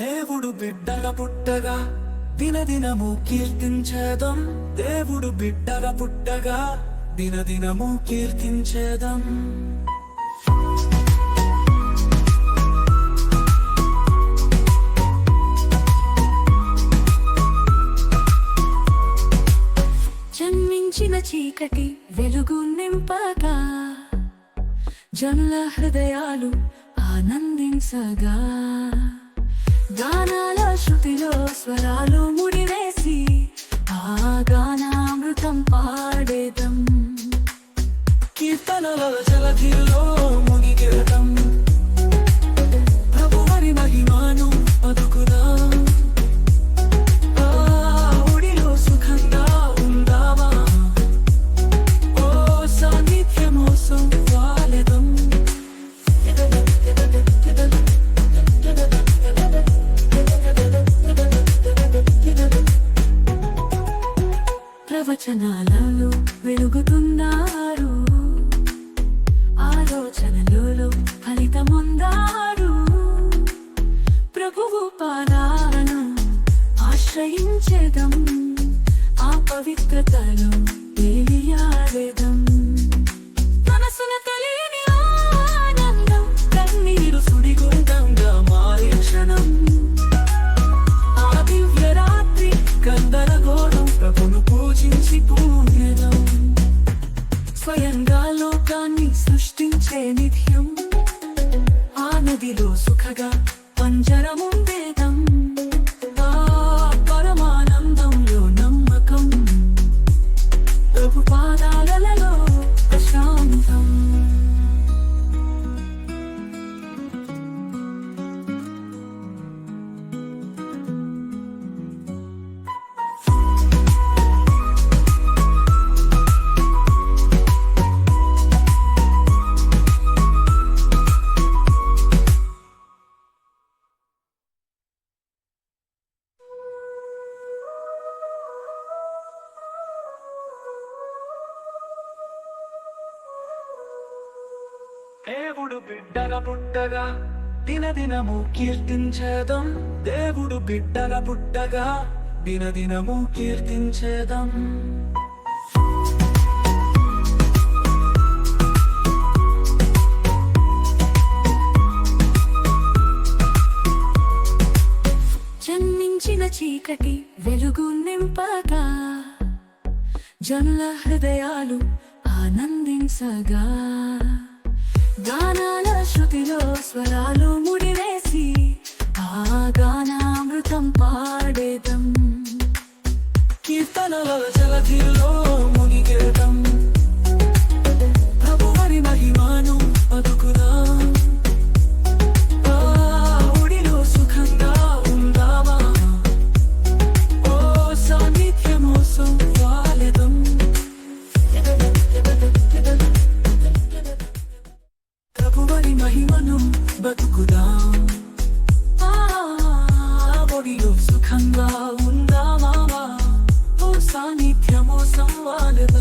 దేవుడు బిడ్డల పుట్టగా దినదినము కీర్తించేదం. దేవుడు బిడ్డల పుట్టగా దినదినము కీర్తించేదం. జన్మించిన చీకటి వెలుగు నింపగా జనుల హృదయాలు ఆనందించగా. గానాల శృతిలో స్వరాలు ముడివేసి ఆ గానామృతం పాడేదం కీర్తనల జలధిలో వెలుగుతున్నారు. ఆలోచనలలో ఫలితముందారు. ప్రభువు పాదాలను ఆశ్రయించేదం. ఆ పవిత్రతలో స్వయంగా లోకాన్ని సృష్టించే నిధ్యం ఆ నదిలో సుఖగా పంజరముందేదం ఆ పరమానందంలో నమ్మకం. ప్రభు పాదాలలో దేవుడు బిడ్డల పుట్టగా దినదినము కీర్తించేదం. దేవుడు బిడ్డల పుట్టగా దినదినము కీర్తించేదం. జన్మించిన చీకటి వెలుగు నింపగా జనుల హృదయాలు ఆనందించగా. గానాల శృతిలో స్వరాలు ముడి wanted